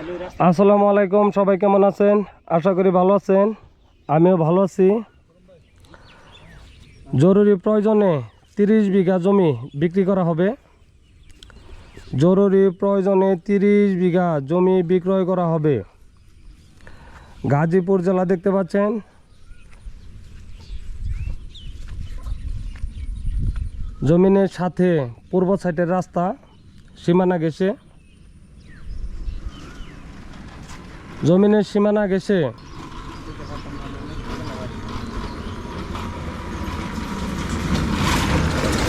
আসসালামু আলাইকুম, সবাই কেমন আছেন? আশা করি ভালো আছেন। আমিও ভালো আছি। জরুরি প্রয়োজনে তিরিশ বিঘা জমি বিক্রি করা হবে। জরুরি প্রয়োজনে তিরিশ বিঘা জমি বিক্রয় করা হবে। গাজীপুর জেলা দেখতে পাচ্ছেন। জমিনের সাথে পূর্ব সাইডের রাস্তা, সীমানা গেছে জমিনের সীমানা গেছে।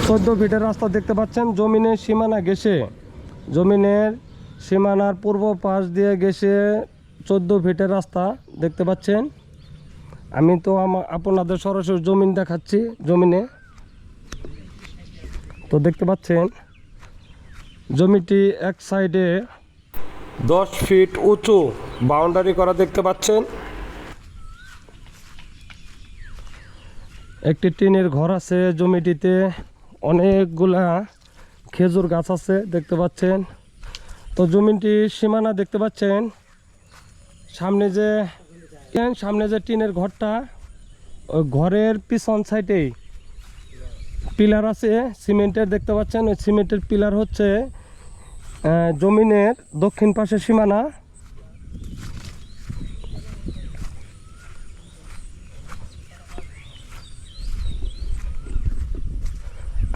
চোদ্দ ফিটের রাস্তা দেখতে পাচ্ছেন, জমিনের সীমানা গেছে। জমিনের সীমানার পূর্ব পাশ দিয়ে গেছে চোদ্দ ফিটের রাস্তা দেখতে পাচ্ছেন। আমি তো আপনাদের সরাসরি জমিন দেখাচ্ছি, জমিনে। তো দেখতে পাচ্ছেন, জমিটি এক সাইডে দশ ফিট উঁচু। বাউন্ডারি করা দেখতে পাচ্ছেন। একটি টিনের ঘর আছে জমিটিতে। অনেকগুলা খেজুর গাছ আছে দেখতে পাচ্ছেন। তো জমিটির সীমানা দেখতে পাচ্ছেন। সামনে যে সামনে যে টিনের ঘরটা, ওই ঘরের পিছন সাইডেই পিলার আছে, সিমেন্টের দেখতে পাচ্ছেন। ওই সিমেন্টের পিলার হচ্ছে জমিনের দক্ষিণ পাশে সীমানা।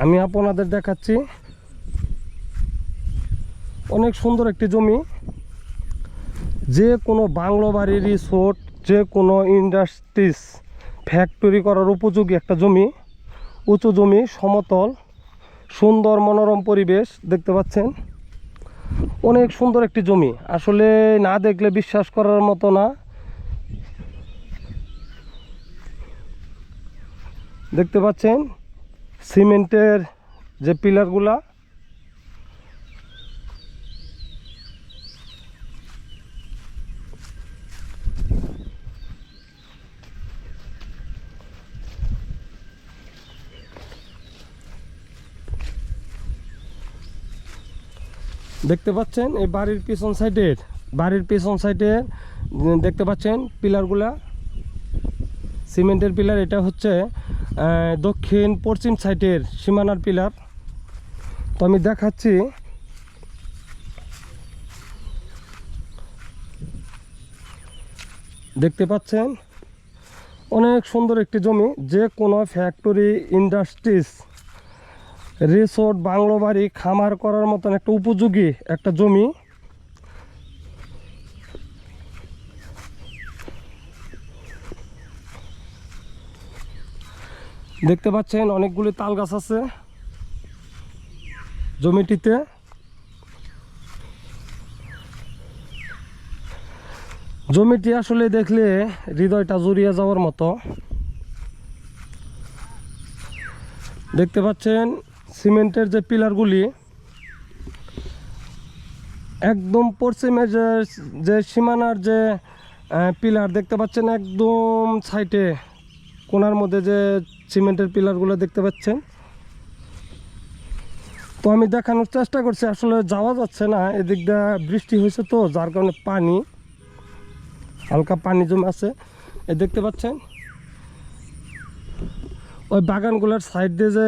আমি আপনাদের দেখাচ্ছি। অনেক সুন্দর একটি জমি। যে কোনো বাংলো বাড়ি, রিসোর্ট যে কোনো ইন্ডাস্ট্রিজ, ফ্যাক্টরি করার উপযোগী একটা জমি। উঁচু জমি, সমতল, সুন্দর মনোরম পরিবেশ, দেখতে পাচ্ছেন? অনেক সুন্দর একটি জমি। আসলে না দেখলে বিশ্বাস করার মতো না। দেখতে পাচ্ছেন? সিমেন্টের যে পিলারগুলা দেখতে পাচ্ছেন এই বাড়ির পিছন সাইডের, বাড়ির পিছন সাইডে দেখতে পাচ্ছেন পিলারগুলা। সিমেন্টের পিলার, এটা হচ্ছে দক্ষিণ পশ্চিম সাইডের সীমানার পিলার। তো আমি দেখাচ্ছি। দেখতে পাচ্ছেন? অনেক সুন্দর একটি জমি যে কোনো ফ্যাক্টরি ইন্ডাস্ট্রিজ রিসোর্ট, বাংলো বাড়ি, খামার করার মতন একটা উপযোগী একটা জমি। দেখতে পাচ্ছেন অনেকগুলি তাল গাছ আছে জমিটিতে। জমিটি আসলে দেখলে হৃদয়টা জড়িয়ে যাওয়ার মতো। দেখতে পাচ্ছেন সিমেন্টের যে পিলারগুলি, একদম পশ্চিমের যে যে সীমানার যে পিলার দেখতে পাচ্ছেন একদম সাইটে, কোনার মধ্যে যে সিমেন্টের পিলারগুলো দেখতে পাচ্ছেন। তো আমি দেখানোর চেষ্টা করছি, আসলে যাওয়া যাচ্ছে না এদিকটা বৃষ্টি হয়েছে তো, যার কারণে পানি, হালকা পানি জমে আছে, এ দেখতে পাচ্ছেন। ওই বাগানগুলোর সাইড দিয়ে যে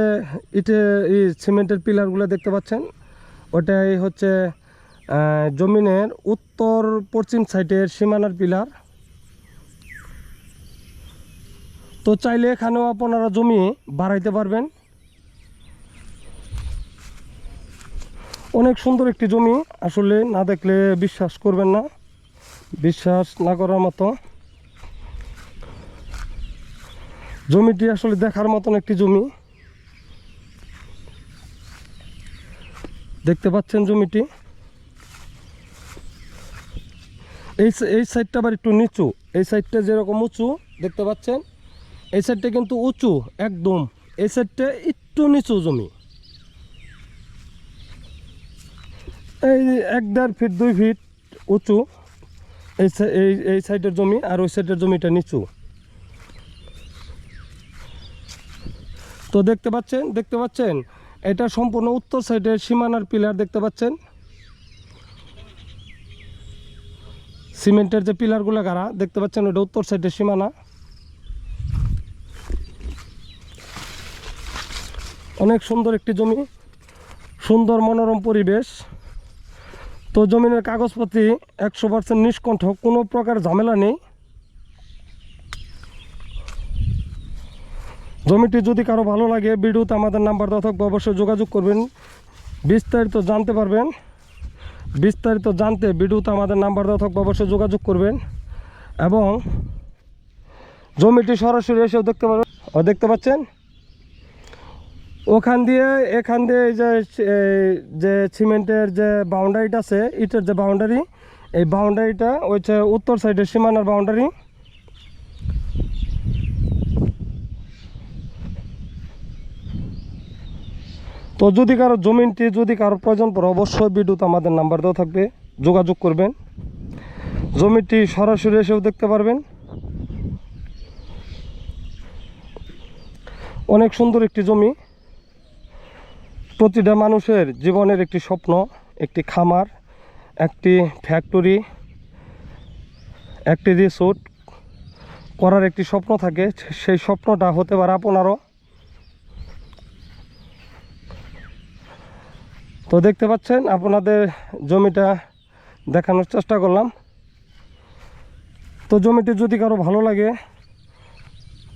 ইটে এই সিমেন্টের পিলারগুলো দেখতে পাচ্ছেন, ওটাই হচ্ছে জমিনের উত্তর পশ্চিম সাইডের সীমানার পিলার। তো চাইলে এখানেও আপনারা জমি বাড়াইতে পারবেন। অনেক সুন্দর একটি জমি, আসলে না দেখলে বিশ্বাস করবেন না। বিশ্বাস না করার মতো। জমিটি আসলে দেখার মতন একটি জমি। দেখতে পাচ্ছেন জমিটি। এই এই সাইডটা আবার একটু নিচু। এই সাইডটা যেরকম উঁচু, দেখতে পাচ্ছেন? এই সাইডটা কিন্তু উঁচু, একদম। এই সাইডটা একটু নিচু জমি। এই এক দেড় ফিট, দুই ফিট উঁচু। এই এই সাইডের জমি আর ওই সাইডের জমিটা নিচু। তো দেখতে পাচ্ছেন দেখতে পাচ্ছেন? এটা সম্পূর্ণ উত্তর সাইডের সীমানার পিলার দেখতে পাচ্ছেন? সিমেন্টের যে পিলারগুলো গাড়া, দেখতে পাচ্ছেন ওটা উত্তর সাইডের সীমানা? অনেক সুন্দর একটি জমি, সুন্দর মনোরম পরিবেশ। তো জমিনের কাগজপত্র একশো পার্সেন্ট নিষ্কণ্ঠ, কোনো প্রকার ঝামেলা নেই। জমিটি যদি কারও ভালো লাগে, ভিডিওতে আমাদের নাম্বার দেওয়া থাকবে, অবশ্যই যোগাযোগ করবেন। বিস্তারিত জানতে পারবেন। বিস্তারিত জানতে ভিডিওতে আমাদের নাম্বার দেওয়া থাকবে, অবশ্যই যোগাযোগ করবেন। এবং জমিটি সরাসরি এসেও দেখতে পারবেন। ও দেখতে পাচ্ছেন? ওখান দিয়ে, এখান দিয়ে যে যে সিমেন্টের যে বাউন্ডারিটা আছে, ইটের যে বাউন্ডারি এই বাউন্ডারিটা হচ্ছে উত্তর সাইডের সীমানার বাউন্ডারি তো যদি কারও জমিনটি যদি কারও প্রয়োজন পড়ে, অবশ্যই বিদ্যুৎ আমাদের নাম্বার দেওয়া থাকবে। যোগাযোগ করবেন। জমিটি সরাসরি এসেও দেখতে পারবেন। অনেক সুন্দর একটি জমি। প্রতিটা মানুষের জীবনের একটি স্বপ্ন, একটি খামার, একটি ফ্যাক্টরি, একটি রিসোর্ট করার একটি স্বপ্ন থাকে। সেই স্বপ্নটা হতে পারে আপনারও। তো দেখতে পাচ্ছেন, আপনাদের জমিটা দেখানোর চেষ্টা করলাম। তো জমিটি যদি কারও ভালো লাগে,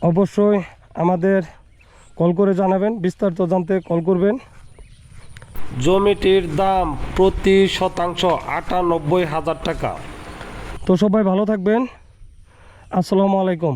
অবশ্যই আমাদের কল করে জানাবেন, বিস্তারিত জানতে কল করবেন। জমিটির দাম প্রতি শতাংশ আটানব্বই হাজার টাকা। তো সবাই ভালো থাকবেন। আসসালামু আলাইকুম।